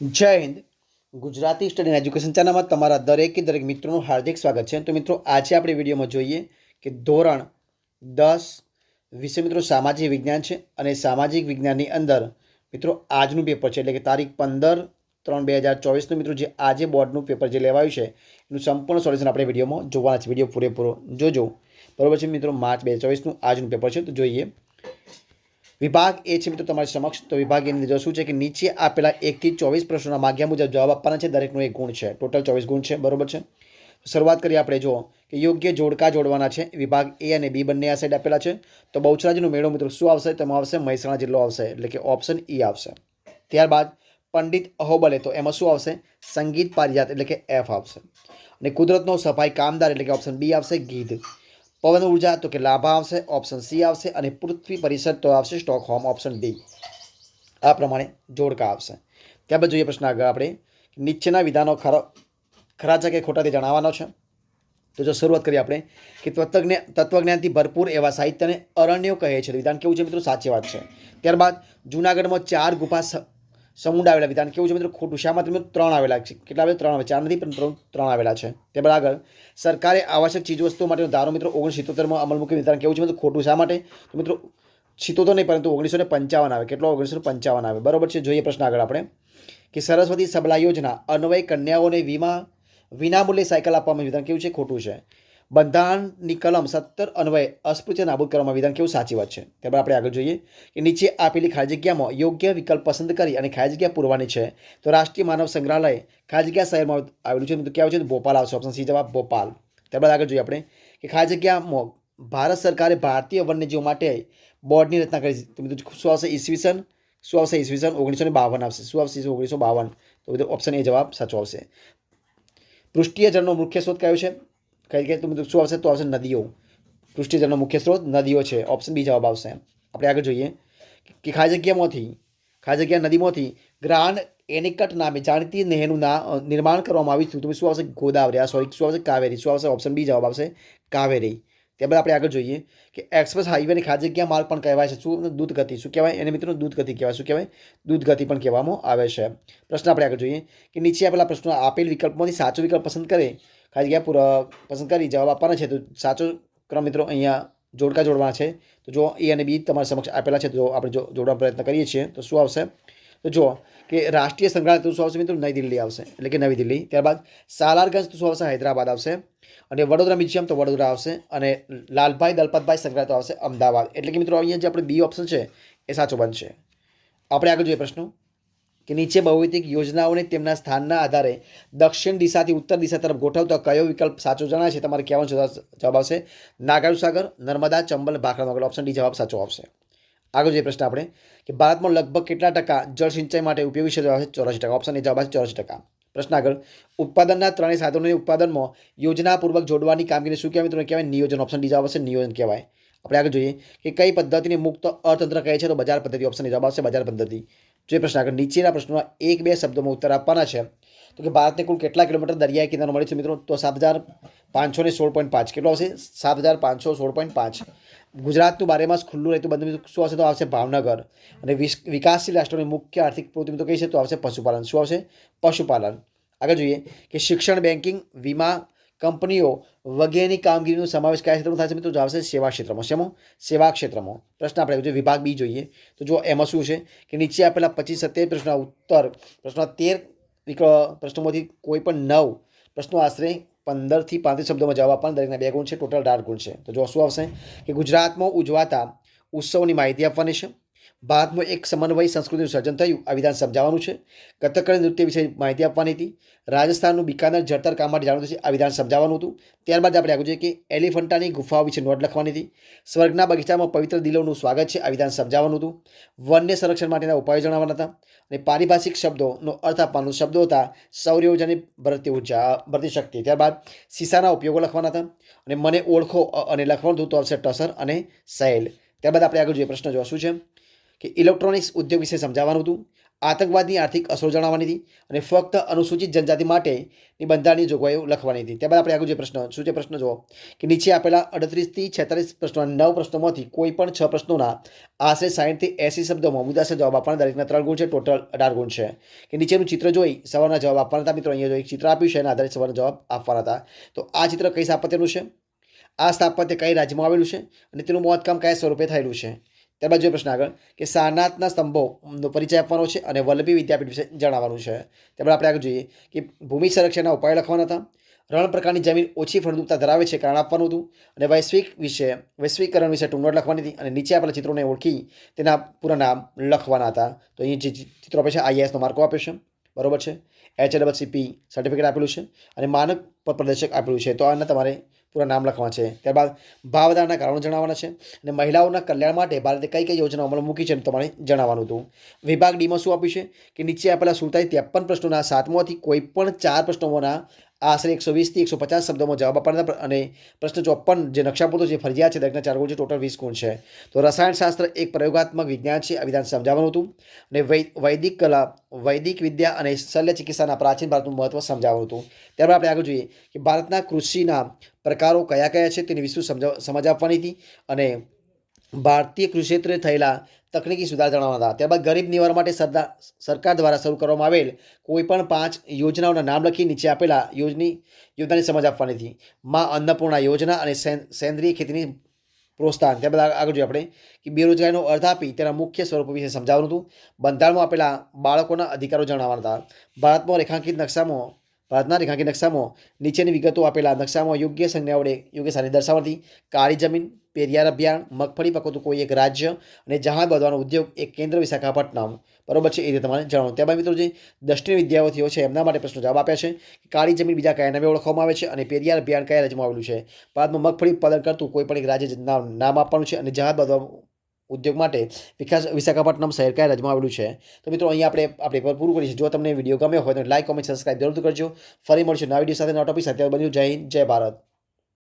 જય Hind. Gujarati study and education ચેનલમાં તમારા દરેકે દરેક મિત્રોનું હાર્દિક સ્વાગત છે. તો મિત્રો, આજે આપણે વિડીયોમાં જોઈએ કે ધોરણ દસ વિષય મિત્રો સામાજિક વિજ્ઞાન છે અને સામાજિક વિજ્ઞાનની અંદર મિત્રો આજનું પેપર છે એટલે કે તારીખ પંદર ત્રણ બે હજાર ચોવીસનું મિત્રો જે આજે બોર્ડનું પેપર જે લેવાયું છે, એનું સંપૂર્ણ સોલ્યુશન આપણે વિડીયોમાં જોવાના છે. વીડિયો પૂરેપૂરો જોજો. બરોબર છે મિત્રો, માર્ચ બે હજાર ચોવીસનું આજનું પેપર છે. તો જોઈએ વિભાગ એ છે મિત્રો તમારી સમક્ષ. તો વિભાગ એની અંદર શું છે કે નીચે આપેલા એકથી ચોવીસ પ્રશ્નોના માગ્યા મુજબ જવાબ આપવાના છે. દરેકનો એક ગુણ છે. ટોટલ ચોવીસ ગુણ છે. બરોબર છે? શરૂઆત કરીએ આપણે, જુઓ, કે યોગ્ય જોડકા જોડવાના છે. વિભાગ એ અને બી બંને આ સાઈડ આપેલા છે. તો બહુચરાજીનો મેળો, મિત્રો, શું આવશે? તેમાં આવશે મહેસાણા જિલ્લો આવશે. એટલે કે ઓપ્શન ઈ આવશે. ત્યારબાદ પંડિત અહોબલે, તો એમાં શું આવશે? સંગીત પારિજાત, એટલે કે એફ આવશે. અને કુદરતનો સફાઈ કામદાર, એટલે કે ઓપ્શન બી આવશે, ગીધ. પવન ઊર્જા તો કે લાભા આવશે ઓપ્શન સી આવશે અને પૃથ્વી પરિષદ તો આવશે સ્ટોકહોમ ઓપ્શન ડી આ પ્રમાણે જોડકા આવશે. ત્યારબાદ જોઈએ પ્રશ્ન આગળ આપણે. નીચેના વિધાનો ખરા ખરા છે કે ખોટા જણાવવાનો છે? તો જો શરૂઆત કરીએ આપણે કે તત્વજ્ઞ તત્વજ્ઞાનથી ભરપૂર એવા સાહિત્યને અરણ્યો કહે છે. વિધાન કેવું છે મિત્રો? સાચી વાત છે. ત્યારબાદ જૂનાગઢમાં ચાર ગુફા સમુંડ આવેલા વિધાન કેવું છે મિત્રો? ખોટું. શા માટે મિત્રો? ત્રણ આવેલા છે. કેટલા આવેલા? ત્રણ આવે ચાર નથી, પણ ત્રણ ત્રણ આવેલા છે. તે આગળ. સરકારે આવશ્યક ચીજવસ્તુઓ માટેનો ધારો મિત્રો ઓગણીસો સિત્તોતેરમાં અમલ મૂકી વિધાન કેવું છે મિત્રો? ખોટું. શા માટે? મિત્રો, સિત્તોતેર નહીં, પરંતુ ઓગણીસો ને પંચાવન આવે. કેટલો? ઓગણીસો પંચાવન આવે. બરોબર છે? જોઈએ પ્રશ્ન આગળ આપણે. કે સરસ્વતી સબલા યોજના અન્વય કન્યાઓને વીમા વિનામૂલ્યે સાયકલ આપવામાં વિધાન કેવું છે? ખોટું છે. બંધારણની કલમ સત્તર અન્વયે અસ્પૃશ્ય નાબૂદ કરવામાં વિધાન કેવું? સાચી વાત છે. ત્યારબાદ આપણે આગળ જોઈએ કે નીચે આપેલી ખાલી જગ્યામાં યોગ્ય વિકલ્પ પસંદ કરી અને ખાલી જગ્યા પૂરવાની છે. તો રાષ્ટ્રીય માનવ સંગ્રહાલય ખાલી જગ્યા શહેરમાં આવેલું છે. તો ક્યાં છે? ભોપાલ આવશે. ઓપ્શન સી જવાબ ભોપાલ. ત્યારબાદ આગળ જોઈએ આપણે કે ખાલી જગ્યામાં ભારત સરકારે ભારતીય વન્યજીવો માટે બોર્ડની રચના કરી તો બધું શું આવશે? ઈસવીસન? શું આવશે? ઈસવીસન? ઓગણીસો ને બાવન આવશે. શું આવશે? ઓગણીસો બાવન તો બધું ઓપ્શન એ જવાબ સાચો આવશે. પૃષ્ઠીય જળનો મુખ્ય સ્ત્રોત કયો છે? કઈ કે મતલબ શું આવશે? તો આવશે નદીઓ. પૃષ્ઠીય જળનો મુખ્ય સ્ત્રોત નદીઓ છે. ઓપ્શન બી જવાબ આવશે. આપણે આગળ જોઈએ કે ખાલી જગ્યામાંથી ખાલી જગ્યા નદીમાંથી ગ્રાન્ડ એનિકટ નામે જાણીતી નહેરનું ના નિર્માણ કરવામાં આવ્યું હતું. તો શું આવશે? ગોદાવરી. આ સોરી શું આવશે? કાવેરી. શું આવશે? ઓપ્શન બી જવાબ આવશે કાવેરી. ત્યારબાદ આપણે આગળ જોઈએ કે એક્સપ્રેસ હાઈવેની ખાલી જગ્યા માર્ગ પણ કહેવાય છે. શું? દૂધ ગતિ શું કહેવાય? એને મિત્રો દૂધ ગતિ કહેવાય. શું કહેવાય? દૂધ ગતિ પણ કહેવામાં આવે છે. પ્રશ્ન આપણે આગળ જોઈએ કે નીચે આપેલા પ્રશ્નો આપેલ વિકલ્પમાંથી સાચો વિકલ્પ પસંદ કરે ખાલી જગ્યા પૂરા પસંદ કરી, જવાબ આપવાના છે. તો સાચો ક્રમ મિત્રો અહીંયા જોડકા જોડવાના છે. તો જો એ અને બી તમારા સમક્ષ આપેલા છે, તો આપણે જો જોડવાનો પ્રયત્ન કરીએ છીએ. તો શું આવશે? તો જુઓ કે રાષ્ટ્રીય સંગ્રહાલય તો શું આવશે મિત્રો? નવી દિલ્હી આવશે. એટલે કે નવી દિલ્હી. ત્યારબાદ સાલારગંજ તો શું આવશે? હૈદરાબાદ આવશે. અને વડોદરા મ્યુઝિયમ તો વડોદરા આવશે. અને લાલભાઈ દલપતભાઈ સંગ્રહાલય તો આવશે અમદાવાદ. એટલે કે મિત્રો અહીંયા જે આપણે બી ઓપ્શન છે, એ સાચો બનશે. આપણે આગળ જોઈએ પ્રશ્નો. કે નીચે બહુવિધિક યોજનાઓને તેમના સ્થાનના આધારે દક્ષિણ દિશાથી ઉત્તર દિશા તરફ ગોઠવતા કયો વિકલ્પ સાચો જણાય છે તમારે કહેવાનો જવાબ આવશે નાગાર્જુ સાગર, નર્મદા, ચંબલ, ભાખરા નગર ઓપ્શન ડી જવાબ સાચો આવશે. આગળ જોઈએ પ્રશ્ન આપણે, કે ભારતમાં લગભગ કેટલા ટકા જળ સિંચાઈ માટે ઉપયોગી છે? જવાબ છે ચોરાસી ટકા. ઓપ્શન એ જવાબ આવશે ચોરાસી ટકા. પ્રશ્ન આગળ, ઉત્પાદનના ત્રણેય સાધનોની ઉત્પાદનમાં યોજનાપૂર્વક જોડવાની કામગીરી શું કહેવાય? મિત્રો કહેવાય નિયોજન. ઓપ્શન ડી જવાબ આવશે નિયોજન કહેવાય. આપણે આગળ જોઈએ કે કઈ પદ્ધતિને મુક્ત અર્થતંત્ર કહે છે? તો બજાર પદ્ધતિ. ઓપ્શન જવાબ આવશે બજાર પદ્ધતિ. જોઈએ પ્રશ્ન આગળ. નીચેના પ્રશ્નોના એક બે શબ્દોમાં ઉત્તર આપવાના છે. તો કે ભારતને કુલ કેટલા કિલોમીટર દરિયાઈ કિનારો મળે છે મિત્રો? તો સાત હજાર પાંચસો ને સોળ પોઈન્ટ પાંચ. કેટલો આવશે? સાત હજાર પાંચસો સોળ પોઈન્ટ પાંચ. ગુજરાતનું બારે માસ ખુલ્લું રહેતું બંધ શું આવશે? તો આવશે ભાવનગર. અને વિકાસશીલ રાષ્ટ્રોની મુખ્ય આર્થિક પ્રવૃત્તિ તો કહી છે? તો આવશે પશુપાલન. શું આવશે? પશુપાલન. આગળ જોઈએ કે શિક્ષણ બેન્કિંગ વીમા કંપનીઓ વગેરેની કામગીરીનો સમાવેશ કયા ક્ષેત્રમાં થાય છે મિત્રો? જવાબ સેવા ક્ષેત્રમાં. શેમાં? સેવા ક્ષેત્રમાં. પ્રશ્ન આપણે જો વિભાગ બી જોઈએ. તો જો એમાં શું છે કે નીચે આપેલા પચીસ સત્તેર પ્રશ્નના ઉત્તર પ્રશ્ન તેર પ્રશ્નોમાંથી કોઈ પણ નવ પ્રશ્નો આશરે પંદરથી પાંત્રીસ શબ્દોમાં જવાબ આપવાના. દરેકના બે ગુણ છે, ટોટલ અઢાર ગુણ છે. તો જો શું આવશે કે ગુજરાતમાં ઉજવાતા ઉત્સવની માહિતી આપવાની છે. ભારતમાં એક સમન્વય સંસ્કૃતિનું સર્જન થયું. આ વિધાન સમજાવવાનું છે. કથકળી નૃત્ય વિશે માહિતી આપવાની હતી. રાજસ્થાનનું બિકાનેર જળતર કામ માટે જાણવું છે. આ વિધાન સમજાવવાનું હતું. ત્યારબાદ આપણે આગળ જોઈએ કે એલિફન્ટાની ગુફાઓ વિશે નોટ લખવાની હતી. સ્વર્ગના બગીચામાં પવિત્ર દિલોનું સ્વાગત છે. આ વિધાન સમજાવવાનું હતું. વન્ય સંરક્ષણ માટેના ઉપાયો જણાવવાના હતા અને પારિભાષિક શબ્દોનો અર્થ આપવાનો શબ્દો હતા. સૌર ઉર્જાની ભરતી ઊર્જા, ભરતી શક્તિ. ત્યારબાદ સીસાના ઉપયોગો લખવાના હતા અને મને ઓળખો અને લખવાનું હતું તો આવશે ટસર અને સહેલ ત્યારબાદ આપણે આગળ જોઈએ પ્રશ્ન જોવા શું છે. કે ઇલેક્ટ્રોનિક્સ ઉદ્યોગ વિશે સમજાવવાનું હતું, આતંકવાદની આર્થિક અસરો જણાવવાની હતી અને ફક્ત અનુસૂચિત જનજાતિ માટેની બંધારણની જોગવાઈઓ લખવાની હતી. ત્યારબાદ આપણે આગળ જે પ્રશ્ન, શું છે પ્રશ્ન જુઓ? કે નીચે આપેલા અડત્રીસથી છેતાલીસ પ્રશ્નોના નવ પ્રશ્નોમાંથી કોઈ પણ છ પ્રશ્નોના આશરે સાહીઠથી એંસી શબ્દોમાં મુદ્દાસર જવાબ આપવાના, દરેકના ત્રણ ગુણ છે, ટોટલ અઢાર ગુણ છે. કે નીચેનું ચિત્ર જોઈ સવારના જવાબ આપવાના હતા, મિત્રો, અહીંયા જો એક ચિત્ર આપ્યું છે, એના આધારે સવારના જવાબ આપવાના હતા. તો આ ચિત્ર કઈ સ્થાપત્યનું છે? આ સ્થાપત્ય કઈ રાજ્યમાં આવેલું છે? અને તેનું મોતકામ કયા સ્વરૂપે થયેલું છે? ત્યારબાદ જોઈએ પ્રશ્ન આગળ, કે સારનાથના સ્તંભોનો પરિચય આપવાનો છે અને વલ્લભી વિદ્યાપીઠ વિશે જણાવવાનું છે. ત્યારબાદ આપણે આગળ જોઈએ કે ભૂમિ સંરક્ષણના ઉપાયો લખવાના હતા. રણ પ્રકારની જમીન ઓછી ફળદ્રુપતા ધરાવે છે કારણ આપવાનું હતું. અને વૈશ્વિક વિશે વૈશ્વિકરણ વિશે ટૂંકનોટ લખવાની હતી અને નીચે આપેલા ચિત્રોને ઓળખી તેના પૂરા નામ લખવાના હતા. તો અહીં જે ચિત્રો આપે છે આઈએએસનો માર્કો આપ્યો છે. બરોબર છે? એચ ડબલ સર્ટિફિકેટ આપેલું છે અને માનક પર પ્રદર્શક આપેલું છે. તો આના તમારે પૂરા નામ લખવા છે. ત્યારબાદ ભાવદારના કારણો જણાવવાના છે અને મહિલાઓના કલ્યાણ માટે ભારતે કઈ કઈ યોજનાઓ અમલમાં મૂકી છે તમારે જણાવવાનું હતું. વિભાગ ડીમાં શું આપ્યું છે? કે નીચે આપેલા સુડતાલીસ ત્રેપન પ્રશ્નોના સાતમાંથી કોઈ પણ ચાર પ્રશ્નોના આશરે એકસો વીસથી એકસો પચાસ શબ્દોમાં જવાબ આપવાના હતા. અને પ્રશ્ન ચોપ્પન જે નકશાપોતો જે ફરજિયાત છે, દરેકના ચાર ગુણ છે, ટોટલ વીસ ગુણ છે. તો રસાયણશાસ્ત્ર એક પ્રયોગાત્મક વિજ્ઞાન છે, આ વિધાન સમજાવવાનું હતું. અને વૈદિક કલા, વૈદિક વિદ્યા અને શલ્ય ચિકિત્સાના પ્રાચીન ભારતનું મહત્વ સમજાવવાનું હતું. ત્યારબાદ આપણે આગળ જોઈએ કે ભારતના કૃષિના પ્રકારો કયા કયા છે તેની વિસ્તૃત સમજાવ સમજ આપવાની હતી. અને ભારતીય કૃષિ ક્ષેત્રે થયેલા તકનીકી સુધાર જણાવવાના હતા. ત્યારબાદ ગરીબ નિવારણ માટે સરદાર સરકાર દ્વારા શરૂ કરવામાં આવેલ કોઈપણ પાંચ યોજનાઓના નામ લખી નીચે આપેલા યોજની, યોજનાની સમજ આપવાની હતી. માં અન્નપૂર્ણા યોજના અને સેન- સેન્દ્રિય ખેતીની પ્રોત્સાહન. ત્યારબાદ આગળ જોઈએ આપણે કે બેરોજગારીનો અર્થ આપી તેના મુખ્ય સ્વરૂપો વિશે સમજાવવાનું હતું. બંધારણમાં આપેલા બાળકોના અધિકારો જણાવવાના હતા. ભારતમાં રેખાંકિત નકશામાં, ભારતના રેખાંકિત નકશામાં નીચેની વિગતો આપેલા નકશામાં યોગ્ય સંજ્ઞા વડે યોગ્ય સારી દર્શાવવાથી કાળી જમીન પેરિયાર અભિયાન, મગફળી પકવતું કોઈ એક રાજ્ય અને જહાજ બાંધવાનો ઉદ્યોગ એક કેન્દ્ર વિશાખાપટ્ટનમ. બરોબર છે એ રીતે તમારે જણાવો. ત્યારબાદ મિત્રો જે દક્ષિણ વિદ્યાર્થીઓ છે એમના માટે પ્રશ્નો જવાબ આપ્યા છે કે કાળી જમીન બીજા કયા નામે ઓળખવામાં આવે છે અને પેરિયાર અભિયાન કયા રાજ્યમાં આવેલું છે? ભારતમાં મગફળી ઉત્પાદન કરતું કોઈ પણ એક રાજ્ય નામ આપવાનું છે અને જહાજ બાંધવા ઉદ્યોગ માટે વિકાસ, વિશાખાપટ્ટનમ શહેર કયા રાજ્યમાં આવેલું છે? તો મિત્રો અહીંયા આપણે આપણે પર પૂરું કરીશું. જો તમને વીડિયો ગમ્યો હોય તો લાઈક, કોમેન્ટ સબસ્ક્રાઈબ જરૂર કરજો. ફરી મળશું નવા વીડિયો સાથે, નવા ટોપિક સાથે. બન્યું. જય હિન્દ, જય ભારત.